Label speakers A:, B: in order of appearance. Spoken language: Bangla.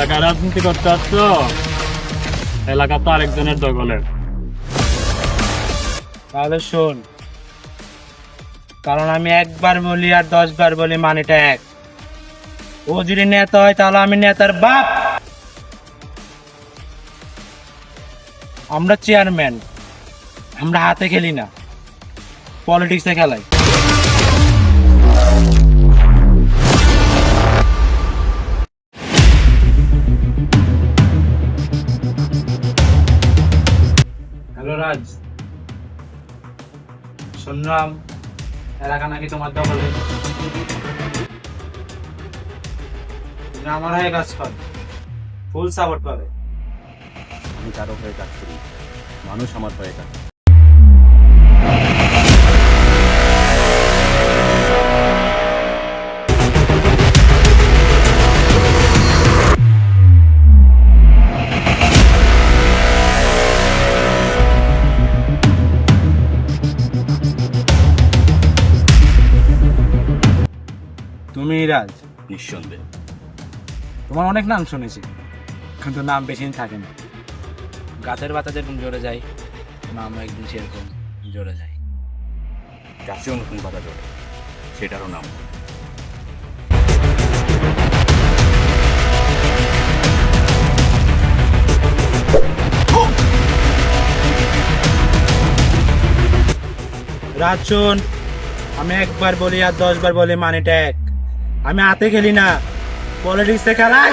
A: রাজনীতি করতে আসছো এলাকা তো আরেকজনের দখলের
B: তাহলে শোন, কারণ আমি একবার বলি আর দশ বার বলি মানেটা এক। ও যদি নেতা হয়, তাহলে আমি নেতার বাপ। আমরা চেয়ারম্যান, আমরা হাতে খেলি না। পলিটিক্সে খেলাই। হ্যালো রাজ শুনলাম এলাকা নাকি তোমার দখলে। আমার হয়ে কাজ কর ফুল সাপোর্ট পাবে।
C: আমি কারও হয়ে কাজ করি মানুষ আমার হয়ে কাজ।
B: তুমি রাজ?
C: নিঃসন্দেহে।
B: তোমার অনেক নাম শুনেছি কিন্তু নাম বেশি দিন থাকে না। গাছের বাতা যেরকম জোরে যায় নাম একদিন সেরকম জোরে যায়।
C: গাছেও নতুন পাতা জড়ে সেটারও নাম।
B: রাজ শোন আমি একবার বলি আর দশবার বলি মানেটা এক। আমি হাতে খেলি না। পলিটিক্সে খেলাই